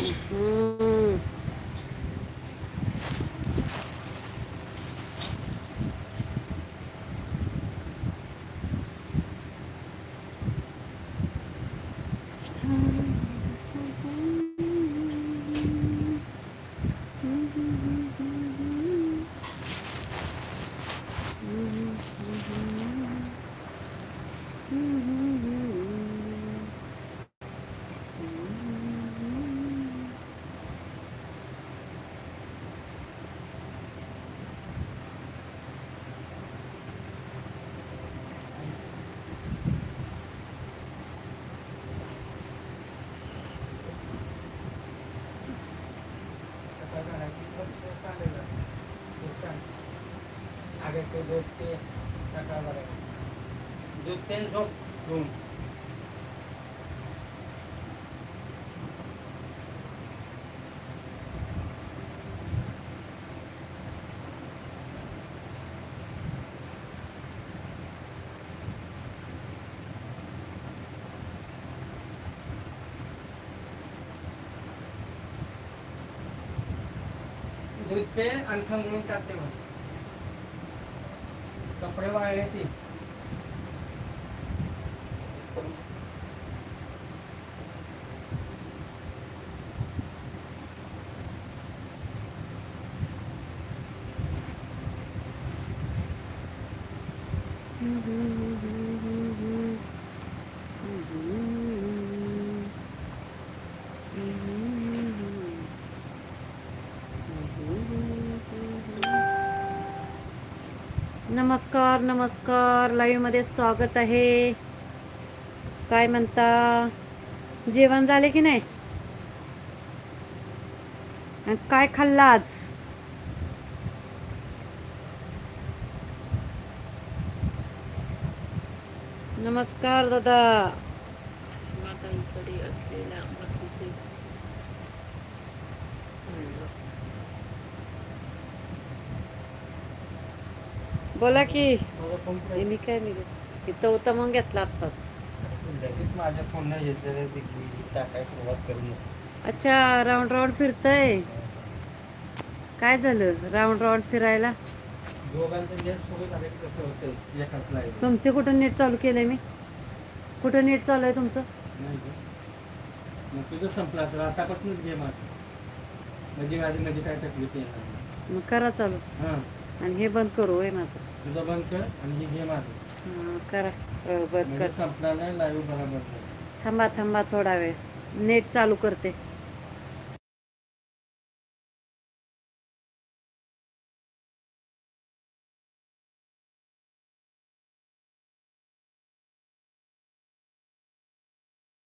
거지. 음. Mm-hmm. हम्म. दूध pen झोप घेऊन दूध पे आणि खंगळून टाकते मग कपडे वाळले ती नमस्कार नमस्कार. लाईव्हमध्ये स्वागत आहे. काय म्हणता? जेवण झाले की नाही? काय खाल्लं आज? नमस्कार दादा. असलेल्या बोला की. मी काय नाही इथं होता मग घेतला आत्ताच लगेच माझ्या फोन टाकाय सुरुवात करून अच्छा राऊंड राऊंड फिरतय. काय झालं राऊंड राऊंड फिरायला? तुमचे कुठं नेट चालू केलंय मी? कुठं नेट चालू आहे तुमचं? मग म्हणजे. मग करा चालू. हां. आणि हे बंद करू होय माझं. तुझं बंद कर आणि हे घे माझं. हा, करा. बंद म्हणजे कर. संपला नाही लाईव्ह बरोबर थांबा थांबा थोडा वेळ. नेट चालू करते.